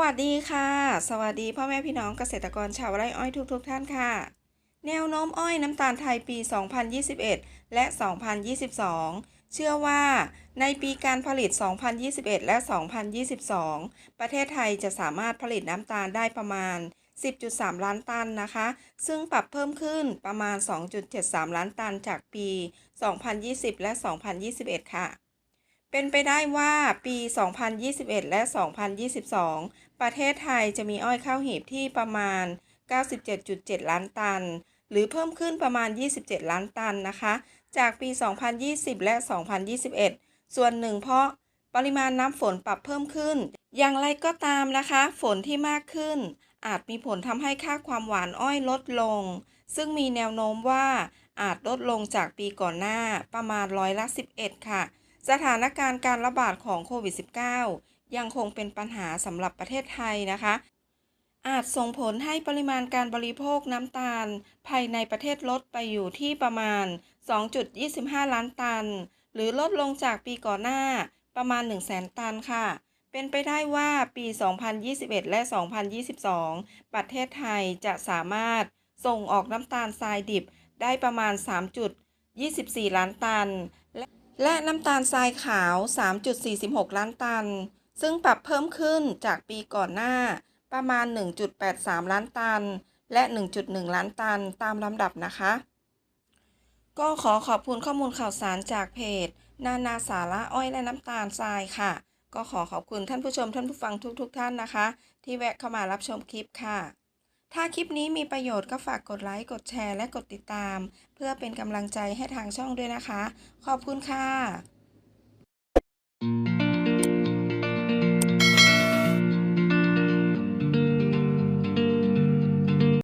วัสดีค่ะ สวัสดีพ่อแม่พี่น้องเกษตรกรชาวไร่อ้อยทุกๆทท่านค่ะ แนวโน้มอ้อยน้ำตาลไทยปี 2021 และ 2022 เชื่อว่าในปีการผลิต 2021 และ 2022 ประเทศไทยจะสามารถผลิตน้ำตาลได้ประมาณ 10.3 ล้านตันนะคะ ซึ่งปรับเพิ่มขึ้นประมาณ 2.73 ล้านตันจากปี 2020 และ 2021 ค่ะ เป็นไปได้ว่าปี 2021 และ 2022 ประเทศไทยจะมีอ้อยข้าวหีบที่ประมาณ 97.7 ล้านตัน หรือเพิ่มขึ้นประมาณ 27 ล้านตันนะคะ จากปี 2020 และ 2021 ส่วนหนึ่งเพราะปริมาณน้ำฝนปรับเพิ่มขึ้น อย่างไรก็ตามนะคะ ฝนที่มากขึ้น อาจมีผลทำให้ค่าความหวานอ้อยลดลง ซึ่งมีแนวโน้มว่าอาจลดลงจากปีก่อนหน้าประมาณร้อยละ 11 ค่ะ สถานการณ์การระบาดของโควิด -19 ยังคงเป็นปัญหาสำหรับประเทศไทยนะคะ อาจส่งผลให้ปริมาณการบริโภคน้ำตาล ภายในประเทศลดไปอยู่ที่ประมาณ 2.25 ล้านตัน หรือลดลงจากปีก่อนหน้าประมาณ 1 0 0 0 0แตันค่ะ เป็นไปได้ว่าปี 2021 และ 2022 ประเทศไทยจะสามารถส่งออกน้ำตาลทรายดิบได้ประมาณ 3.24 ล้านตันและ และน้ำตาลทรายขาว 3.46 ล้านตัน ซึ่งปรับเพิ่มขึ้นจากปีก่อนหน้าประมาณ 1.83 ล้านตัน และ 1.1 ล้านตันตามลำดับนะคะ ก็ขอขอบคุณข้อมูลข่าวสารจากเพจ นานาสาระอ้อยและน้ำตาลทรายค่ะ ก็ขอขอบคุณท่านผู้ชมท่านผู้ฟังทุกๆทท่านนะคะ ที่แวะเข้ามารับชมคลิปค่ะ ถ้าคลิปนี้มีประโยชน์ก็ฝากกดไลค์ กดแชร์ และกดติดตาม เพื่อเป็นกำลังใจให้ทางช่องด้วยนะคะ ขอบคุณค่ะ